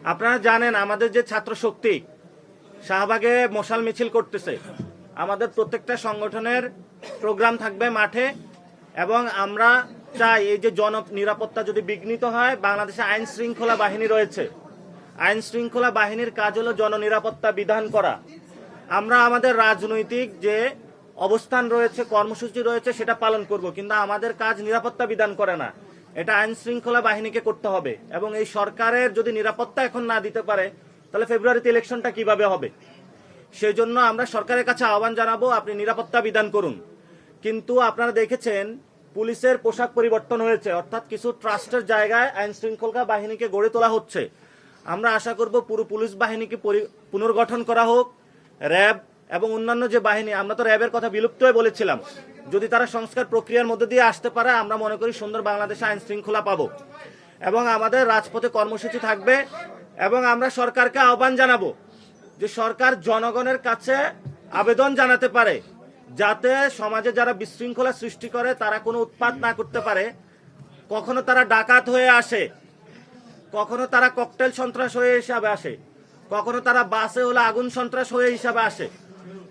আপনারা জানেন, আমাদের যে ছাত্র শক্তি, শাহবাগে মশাল মিছিল করতেছে। আমাদের প্রত্যেকটা সংগঠনের প্রোগ্রাম থাকবে মাঠে এবং আমরা চাই এই যে জন নিরাপত্তা যদি বিঘ্নিত হয়, বাংলাদেশে আইন শৃঙ্খলা বাহিনী রয়েছে। আইন শৃঙ্খলা বাহিনীর কাজ হলো জননিরাপত্তা বিধান করা। আমরা আমাদের রাজনৈতিক যে অবস্থান রয়েছে, কর্মসূচি রয়েছে, সেটা পালন করব, কিন্তু আমাদের কাজ নিরাপত্তা বিধান করে না। এটা আইন শৃঙ্খলা বাহিনীকে করতে হবে এবং এই সরকারের যদি নিরাপত্তা এখন না দিতে পারে, তাহলে ফেব্রুয়ারিতে ইলেকশনটা কীভাবে হবে? সেই জন্য আমরা সরকারের কাছে আহ্বান জানাব, আপনি নিরাপত্তা বিধান করুন। কিন্তু আপনারা দেখেছেন, পুলিশের পোশাক পরিবর্তন হয়েছে, অর্থাৎ কিছু ট্রাস্টের জায়গায় আইন শৃঙ্খলা বাহিনীকে গড়ে তোলা হচ্ছে। আমরা আশা করব পুরো পুলিশ বাহিনীকে পুনর্গঠন করা হোক, র্যাব এবং অন্যান্য যে বাহিনী, আমরা তো র্যাবের কথা বিলুপ্ত হয়ে বলেছিলাম। যদি তারা সংস্কার প্রক্রিয়ার মধ্যে দিয়ে আসতে পারে, আমরা মনে করি সুন্দর বাংলাদেশে আইন শৃঙ্খলা পাবো। এবং আমাদের রাজপথে কর্মসূচি থাকবে এবং আমরা সরকারকে আহ্বান জানাব যে সরকার জনগণের কাছে আবেদন জানাতে পারে, যাতে সমাজে যারা বিশৃঙ্খলা সৃষ্টি করে, তারা কোনো উৎপাত না করতে পারে। কখনো তারা ডাকাত হয়ে আসে, কখনো তারা ককটেল সন্ত্রাস হয়ে হিসাবে আসে, কখনো তারা বাসে হলে আগুন সন্ত্রাস হয়ে হিসাবে আসে।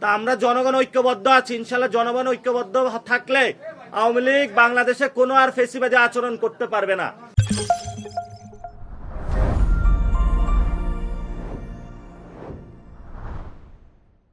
তা আমরা জনগণ ঐক্যবদ্ধ আছি ইনশাল্লাহ জনগণ ঐক্যবদ্ধ থাকলে আওয়ামী লীগ বাংলাদেশে কোনো আর ফেসিবাজি আচরণ করতে পারবে না।